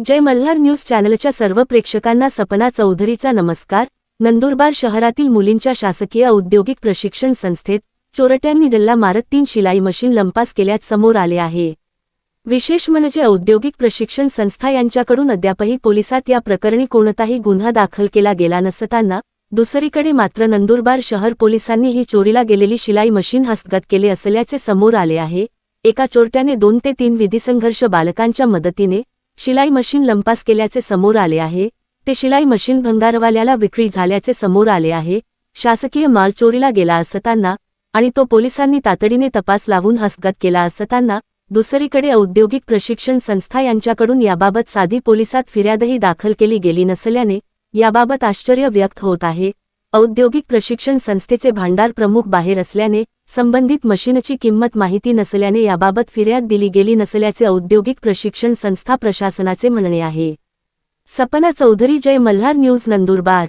जय Malhar news चॅनलच्या सर्व प्रेक्षकांना सपना चौधरीचा नमस्कार. नंदुरबार शहरातील मुलींच्या शासकीय औद्योगिक प्रशिक्षण संस्थेत चोरट्यांनी डल्ला मारत तीन शिलाई मशीन लंपास केल्यात समोर आले आहे. विशेष म्हणजे औद्योगिक प्रशिक्षण संस्था यांच्याकडून अद्यापही पोलिसात या प्रकरणी कोणताही गुन्हा दाखल केला गेला नसताना दुसरीकडे मात्र नंदुरबार शहर पोलिसांनी ही चोरीला गेलेली शिलाई मशीन हस्तगत केले असल्याचे समोर आले आहे. एका चोरट्याने दोन ते तीन विधिसंघर्ष बालकांच्या मदतीने शिलाई मशीन लंपास केल्याचे समोर आले आहे ते शिलाई मशीन भंगारवाल्याला विक्री झाल्याचे समोर आले आहे शासकीय माल चोरीला गेला असताना आणि तो पोलिसांनी तातडीने तपास लावून हस्तगत केला असताना दुसरीकडे औद्योगिक प्रशिक्षण संस्था यांच्याकडून याबाबत साधी पोलिसात फिर्यादही दाखल केली गेली नसल्याने याबाबत आश्चर्य व्यक्त होत आहे. औद्योगिक प्रशिक्षण संस्थेचे भांडार प्रमुख बाहेर असल्याने संबंधित मशीनची किंमत माहिती नसल्याने याबाबत फिर्याद दिली गेली नसल्याचे औद्योगिक प्रशिक्षण संस्था प्रशासनाचे म्हणणे आहे. सपना चौधरी जय मल्हार न्यूज नंदुरबार.